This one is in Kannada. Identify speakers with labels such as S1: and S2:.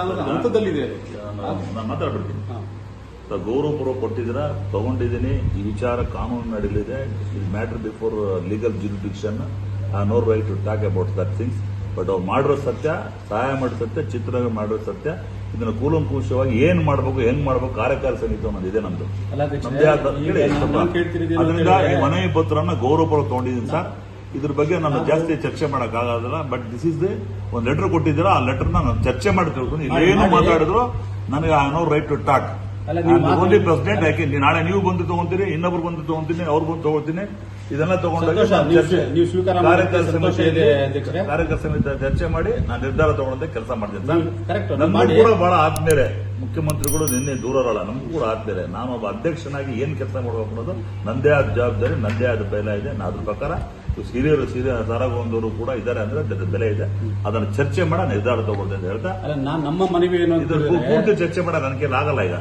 S1: ಅನುಷ್ಠಾನದ ಹಂತದಲ್ಲಿದೆ ಅದು.
S2: ನಾನು ಮಾತಾಡ್ಬಿಡ್ತೀನಿ.
S1: ಹಾ.
S2: ತ- ಗೌರವಪೂರ್ವ ಕೊಟ್ಟಿದ್ದೀರಾ? ತಗೊಂಡಿದ್ದೀನಿ. ಈ ವಿಚಾರ ಕಾನೂನು ನಡೀಲಿದೆ it matter before legal jurisdiction no right to talk about that things but ಅವ್ರು ಮಾಡಿರೋ ಸತ್ಯ ಸಹಾಯ ಮಾಡಿರೋ ಸತ್ಯ ಚಿತ್ರ ಮಾಡಿರೋ ಸತ್ಯ ಇದನ್ನ ಕೂಲಂಕುಶವಾಗಿ ಏನ್ ಮಾಡ್ಬೇಕು ಹೆಂಗ್ ಮಾಡ್ಬೇಕು ಕಾರ್ಯಕಾರಿ ಸಮಿತಿ ಅನ್ನೋದು ಇದೆ ನಮ್ದು. ಆದ ಅದರಿಂದ ಈ ಮನವಿ ಪತ್ರನ ಗೌರವಪೂರ್ವ ತಗೊಂಡಿದ್ದೀನಿ ಸರ್. ಇದ್ರ ಬಗ್ಗೆ ನಾನು ಜಾಸ್ತಿ ಚರ್ಚೆ ಮಾಡಕ್ ಆಗೋದಿಲ್ಲ ಬಟ್ ದಿಸ್ ಇಸ್ ದಿ ಒಂದು ಲೆಟರ್ ಕೊಟ್ಟಿದ್ದೀರಾ ಆ ಲೆಟರ್ ನಾನು ಚರ್ಚೆ ಮಾಡಿ ತಿಳ್ಕೊಂಡು ಏನು. ಮಾತಾಡಿದ್ರು ನನಗೆ I no right to talk only president ಯಾಕೆ ನಾಳೆ ನೀವು ಬಂದು ತಗೊಂತೀರಿ ಇನ್ನೊಬ್ರು ಬಂದು ತಗೊಂತೀನಿ ಅವ್ರು ಬಂದು ತಗೊಳ್ತೀನಿ ಇದನ್ನ ತಗೊಂಡಾಗ ಕಾರ್ಯಕರ್ತ ಸಮಿತಿ ಚರ್ಚೆ ಮಾಡಿ ನಾನು ನಿರ್ಧಾರ ತಗೊಳ್ಳೋದಕ್ಕೆ ಕೆಲಸ ಮಾಡ್ತೀನಿ ನಮಗೂ ಕೂಡ ಬಹಳ ಆದ್ಮೇಲೆ ಮುಖ್ಯಮಂತ್ರಿಗಳು ನಿನ್ನೆ ದೂರರಲ್ಲ ನಮಗೂ ಕೂಡ ಆದ್ಮೇಲೆ ನಾನು ಒಬ್ಬ ಅಧ್ಯಕ್ಷನಾಗಿ ಏನ್ ಕೆಲಸ ಮಾಡಬೇಕು ಅನ್ನೋದು ನಂದೇ ಆದ ಜವಾಬ್ದಾರಿ ನಂದೇ ಆದ ಬೆಲೆ ಇದೆ ನಾನು ಅದ್ರ ಪ್ರಕಾರ ಹಿರಿಯರು ಹಿರಿಯ ಸಾರಾಗೊಂಡವರು ಕೂಡ ಇದ್ದಾರೆ ಅಂದ್ರೆ ಬೆಲೆ ಇದೆ. ಅದನ್ನ ಚರ್ಚೆ ಮಾಡ ನಿರ್ಧಾರ ತಗೊಳ್ತೇನೆ ಅಂತ ಹೇಳ್ತಾ
S1: ನಮ್ಮ ಮನವಿ
S2: ಪೂರ್ತಿ ಚರ್ಚೆ ಮಾಡ ನನಗೆ ಆಗಲ್ಲ ಈಗ.